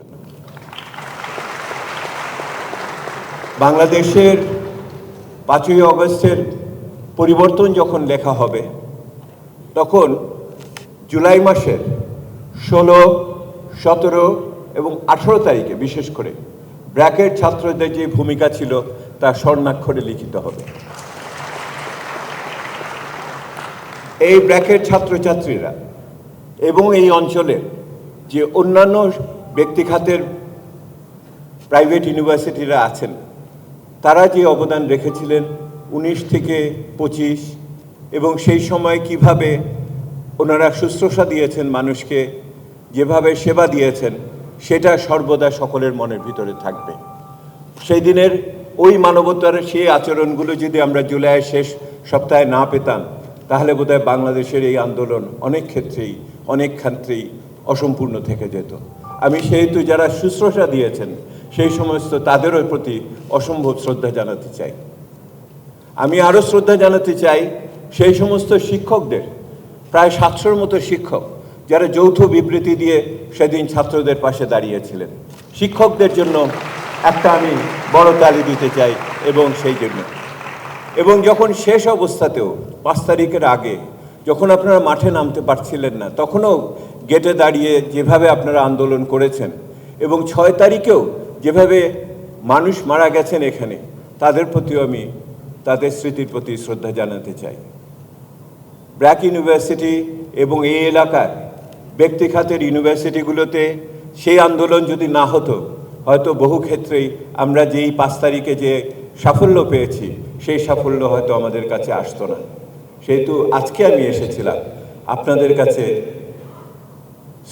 জন্য। বাংলাদেশের পাঁচই অগস্টের পরিবর্তন যখন লেখা হবে, তখন জুলাই মাসের ষোলো, সতেরো এবং আঠেরো তারিখে বিশেষ করে ব্র্যাকেট ছাত্রদের যে ভূমিকা ছিল তা স্বর্ণাক্ষরে লিখিত হবে। এই ব্র্যাকেট ছাত্রছাত্রীরা এবং এই অঞ্চলের যে অন্যান্য ব্যক্তি খাতের প্রাইভেট ইউনিভার্সিটিরা আছেন। তারা যে অবদান রেখেছিলেন উনিশ থেকে পঁচিশ, এবং সেই সময় কীভাবে ওনারা শুশ্রূষা দিয়েছেন মানুষকে, যেভাবে সেবা দিয়েছেন, সেটা সর্বদা সকলের মনের ভিতরে থাকবে। সেই দিনের ওই মানবতার সেই আচরণগুলো যদি আমরা জুলাইয়ের শেষ সপ্তাহে না পেতাম, তাহলে বোধহয় বাংলাদেশের এই আন্দোলন অনেক ক্ষেত্রেই অনেক ক্ষেত্রেই অসম্পূর্ণ থেকে যেত। আমি সেহেতু যারা শুশ্রূষা দিয়েছেন, সেই সমস্ত তাদেরও প্রতি অসম্ভব শ্রদ্ধা জানাতে চাই। আমি আরও শ্রদ্ধা জানাতে চাই, সেই সমস্ত শিক্ষকদের, প্রায় সাতশোর মতো শিক্ষক, যারা যৌথ বিবৃতি দিয়ে সেদিন ছাত্রদের পাশে দাঁড়িয়েছিলেন। শিক্ষকদের জন্য একটা আমি বড় তালি দিতে চাই এবং সেই জন্য। এবং যখন শেষ অবস্থাতেও পাঁচ তারিখের আগে, যখন আপনারা মাঠে নামতে পারছিলেন না, তখনও গেটে দাঁড়িয়ে যেভাবে আপনারা আন্দোলন করেছেন এবং ছয় তারিখেও যেভাবে মানুষ মারা গেছেন এখানে, তাদের প্রতিও আমি তাদের স্মৃতির প্রতি শ্রদ্ধা জানাতে চাই। ব্র্যাক ইউনিভার্সিটি এবং এই এলাকার ব্যক্তি খাতের ইউনিভার্সিটিগুলোতে সেই আন্দোলন যদি না হতো, হয়তো বহু ক্ষেত্রেই আমরা যেই পাঁচ তারিখে যে সাফল্য পেয়েছি, সেই সাফল্য হয়তো আমাদের কাছে আসতো না। সেহেতু আজকে আমি এসেছিলাম। আপনাদের কাছে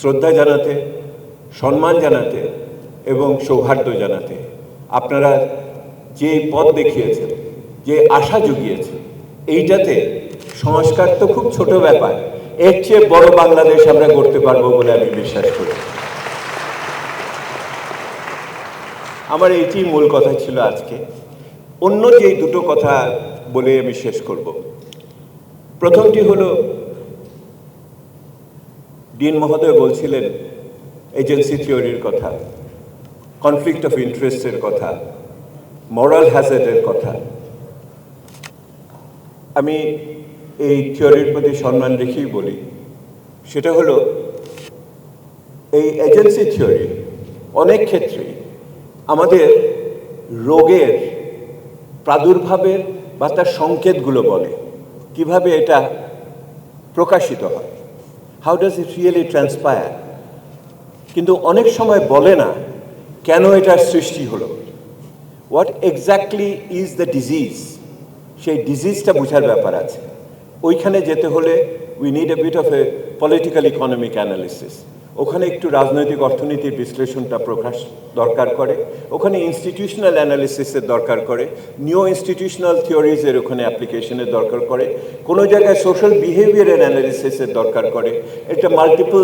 শ্রদ্ধা জানাতে, সম্মান জানাতে এবং সৌহার্দ্য জানাতে আপনারা যে পথ দেখিয়েছেন, যে আশা জুগিয়েছেন, এইটাতে সংস্কার তো খুব ছোট ব্যাপার। এর চেয়ে বড় বাংলাদেশ আমরা করতে পারব বলে আমি বিশ্বাস করি। আমার এইটি মূল কথা ছিল আজকে। অন্য যেই দুটো কথা বলে আমি শেষ করব। প্রথমটি হলো ডিন মহোদয় বলছিলেন, এজেন্সি থিওরির কথা কনফ্লিক্ট অফ ইন্টারেস্টের কথা মরাল হ্যাজেডের কথা। আমি এই থিওরির প্রতি সম্মান রেখেই বলি, সেটা হলো, এই এজেন্সি থিওরি অনেক ক্ষেত্রেই আমাদের রোগের প্রাদুর্ভাবের বা তার সংকেতগুলো বলে। কীভাবে এটা প্রকাশিত হয়? How does it really transpire কিন্তু অনেক সময় বলে না, কেন এটার সৃষ্টি হলো? What exactly is the disease সেই ডিজিজটা বোঝার ব্যাপার আছে। ওইখানে যেতে হলে we need a bit of a political economic analysis ওখানে একটু রাজনৈতিক অর্থনীতির বিশ্লেষণটা প্রকাশ দরকার করে। ওখানে ইনস্টিটিউশনাল অ্যানালিসিসের দরকার করে। নিউ ইনস্টিটিউশনাল থিওরিজের ওখানে অ্যাপ্লিকেশনের দরকার করে। কোনো জায়গায় সোশ্যাল বিহেভিয়ারের অ্যানালিসিসের দরকার করে। এটা মাল্টিপল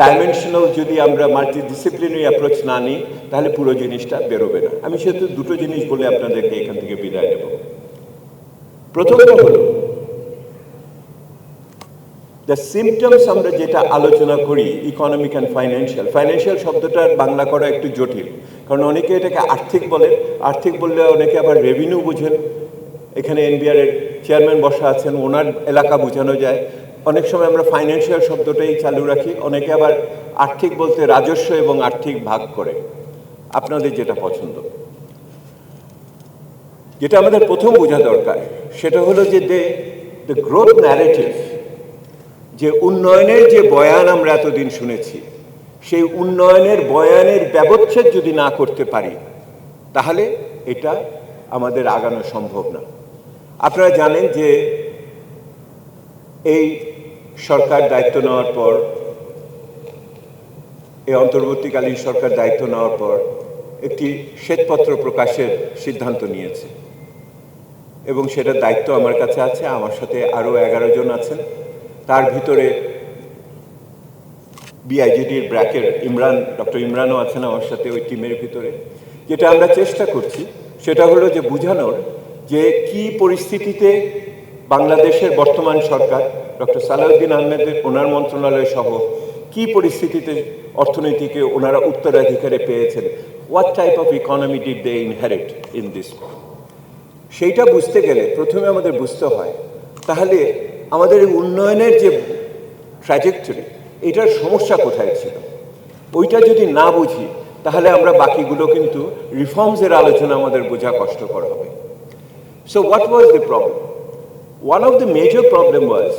ডাইমেনশনাল যদি আমরা মাল্টি ডিসিপ্লিনারি অ্যাপ্রোচ না নিই, তাহলে পুরো জিনিসটা বেরোবে না। আমি সেহেতু দুটো জিনিস বলে আপনাদেরকে এখান থেকে বিদায় নেব। প্রথমটা হলো দ্য সিমটমস আমরা যেটা আলোচনা করি ইকোনমিক অ্যান্ড ফাইন্যান্সিয়াল ফাইন্যান্সিয়াল শব্দটার বাংলা করা একটু জটিল। কারণ অনেকে এটাকে আর্থিক বলে, আর্থিক বললে অনেকে আবার রেভিনিউ বুঝেন। এখানে এনবিআর এর চেয়ারম্যান বসা আছেন, ওনার এলাকা বোঝানো যায়। অনেক সময় আমরা ফাইন্যান্সিয়াল শব্দটাই চালু রাখি, অনেকে আবার আর্থিক বলতে রাজস্ব এবং আর্থিক ভাগ করে। আপনাদের যেটা পছন্দ। যেটা আমাদের প্রথম বোঝা দরকার, সেটা হলো যে দে দ্য গ্রোথ ন্যারেটিভ যে উন্নয়নের যে বয়ান আমরা এতদিন শুনেছি, সেই উন্নয়নের বয়ানের ব্যবচ্ছেদ যদি না করতে পারি, তাহলে এটা আমাদের আগানো সম্ভব না। আপনারা জানেন যে এই সরকার দায়িত্ব নেওয়ার পর, এই অন্তর্বর্তীকালীন সরকার দায়িত্ব নেওয়ার পর একটি শ্বেতপত্র প্রকাশের সিদ্ধান্ত নিয়েছে। এবং সেটার দায়িত্ব আমার কাছে আছে, আমার সাথে আরও এগারো জন আছেন। তার ভিতরে বিআইজিডির ব্র্যাকের ইমরান, ডক্টর ইমরানও আছেন আমার সাথে ওই টিমের ভিতরে। যেটা আমরা চেষ্টা করছি, সেটা হলো যে বোঝানোর যে কি পরিস্থিতিতে বাংলাদেশের বর্তমান সরকার, ডক্টর সালাউদ্দিন আহমেদের ওনার মন্ত্রণালয় সহ কি পরিস্থিতিতে অর্থনীতিকে ওনারা উত্তরাধিকারে পেয়েছেন what type of economy did they inherit in this সেইটা বুঝতে গেলে প্রথমে আমাদের বুঝতে হয়, তাহলে আমাদের উন্নয়নের যে ট্র্যাজেক্টরি এটার সমস্যা কোথায় ছিল? ওইটা যদি না বুঝি, তাহলে আমরা বাকিগুলো কিন্তু রিফর্মসের আলোচনা আমাদের বোঝা কষ্টকর হবে। So what was the problem one of the major problem was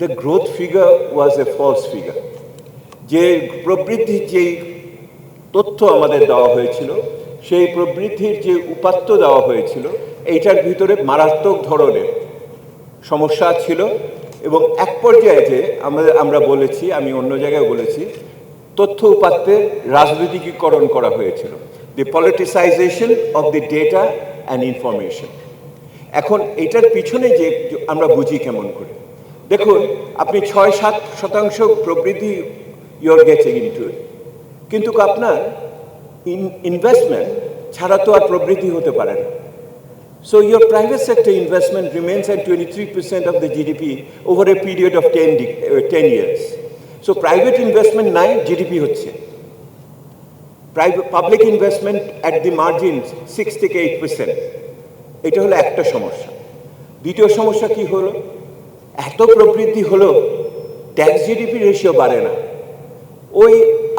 the growth figure was a false figure যে প্রবৃদ্ধির যেই তথ্য আমাদের দেওয়া হয়েছিল, সেই প্রবৃদ্ধির যে উপাত্ত দেওয়া হয়েছিল, এইটার ভিতরে মারাত্মক ধরনের সমস্যা ছিল এবং এক পর্যায়ে যে আমাদের আমরা বলেছি, আমি অন্য জায়গায় বলেছি, তথ্য উপাত্তের রাজনৈতিকীকরণ করা হয়েছিল। The politicization of the data and information এখন এটার পিছনে যে আমরা বুঝি কেমন করে। দেখুন, আপনি ছয় সাত শতাংশ প্রবৃদ্ধি ইয়োর গেটিং ইনটু কিন্তু আপনার ইনভেস্টমেন্ট ছাড়া তো আর প্রবৃদ্ধি হতে পারে না। So your private sector investment remains at 23% of the GDP over a period of 10, uh, 10 years. So private investment নাই GDP হচ্ছে public investment at the margins 6 থেকে 8%. এটা হলো একটা সমস্যা দ্বিতীয় সমস্যা কি হলো এত প্রবৃদ্ধি হলো ট্যাক্স জিডিপি রেশিও বাড়ে না ওই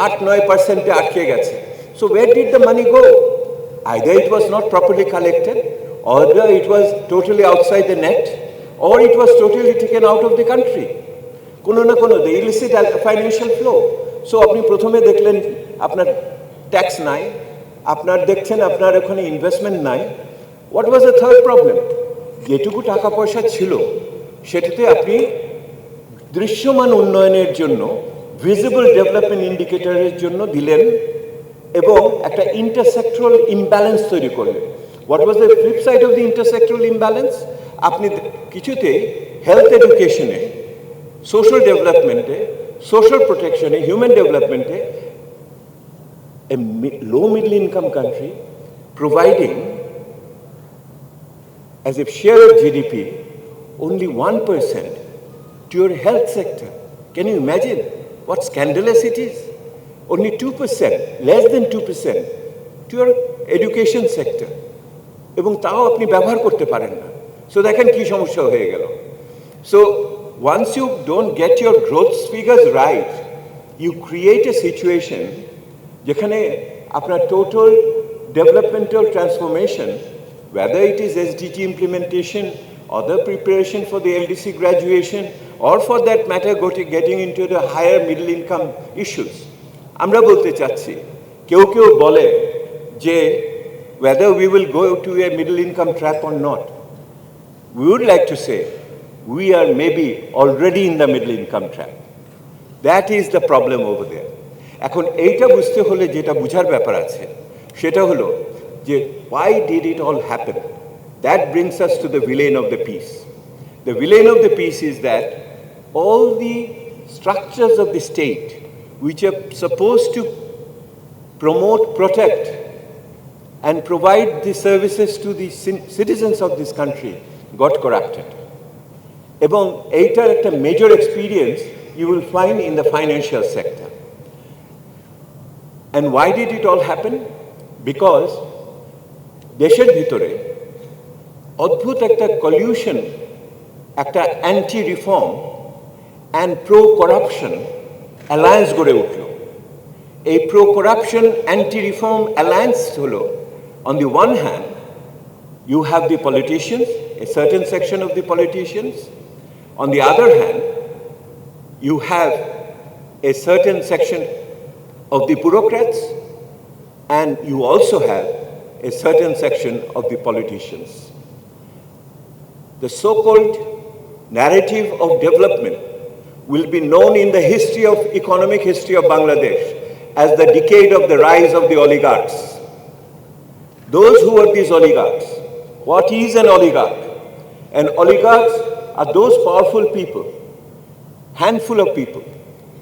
আট নয় পার্সেন্টে আটকে গেছে so where did the money go either it was not properly collected or there it was totally outside the net or it was totally taken out of the country কোনো না কোনো the illicit financial flow so আপনি প্রথমে দেখলেন আপনার tax নাই, আপনার দেখছেন আপনার ওখানে ইনভেস্টমেন্ট নাই. What was the third problem যেটুকু টাকা পয়সা ছিল, সেটাতে আপনি দৃশ্যমান উন্নয়নের জন্য ভিজিবল ডেভেলপমেন্ট ইন্ডিকেটরের জন্য দিলেন এবং একটা ইন্টারসেক্টরাল ইমব্যালেন্স তৈরি করলেন। What was the flip side of the intersectoral imbalance আপনি কিছুতে health এডুকেশনে social ডেভেলপমেন্টে social প্রোটেকশনে human ডেভেলপমেন্টে a mi- low middle income country providing as a share of GDP only 1% to your health sector. Can you imagine what scandalous it is? Only 2%, less than 2% to your education sector. এবং তাও আপনি ব্যবহার করতে পারেন না। So দেখেন কি সমস্যা হয়ে গেল। So once you don't get your growth figures right you create a situation যেখানে আপনার total developmental transformation whether it is S SDG implementation other preparation for the LDC graduation or for that matter গোটি getting into the higher middle income issues আমরা বলতে চাচ্ছি, কেউ কেউ বলে যে whether we will go to a middle income trap or not we would like to say we are maybe already in the middle income trap that is the problem over there এখন এইটা বুঝতে হলে যেটা বুঝার ব্যাপার আছে সেটা হলো যে why did it all happen that brings us to the villain of the piece the villain of the piece is that all the structures of the state which are supposed to promote, protect, and provide the services to the citizens of this country got corrupted. এবং এইটার একটা major experience you will find in the financial sector and why did it all happen because দেশের ভিতরে অদ্ভুত একটা collusion একটা anti reform and pro corruption alliance গড়ে উঠল। এই pro corruption anti reform alliance হলো On the one hand, you have the politicians, a certain section of the politicians. On the other hand, you have a certain section of the bureaucrats, and you also have a certain section of the politicians. The so called narrative of development will be known in the history of economic history of Bangladesh as the decade of the rise of the oligarchs. Those who are these oligarchs, what is an oligarch? An oligarchs are those powerful people, handful of people,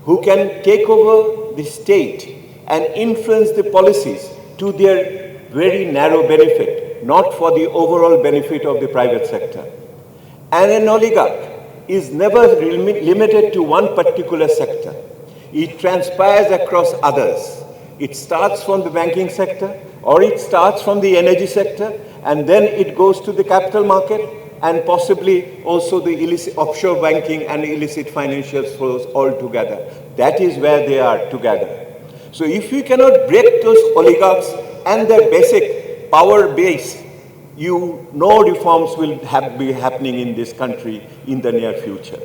who can take over the state and influence the policies to their very narrow benefit, not for the overall benefit of the private sector. And an oligarch is never limited to one particular sector. it transpires across others. It starts from the banking sector, or it starts from the energy sector, and then it goes to the capital market, and possibly also the illicit offshore banking and illicit financial flows all together. That is where they are together. So if you cannot break those oligarchs and their basic power base, you no reforms will have, be happening in this country in the near future.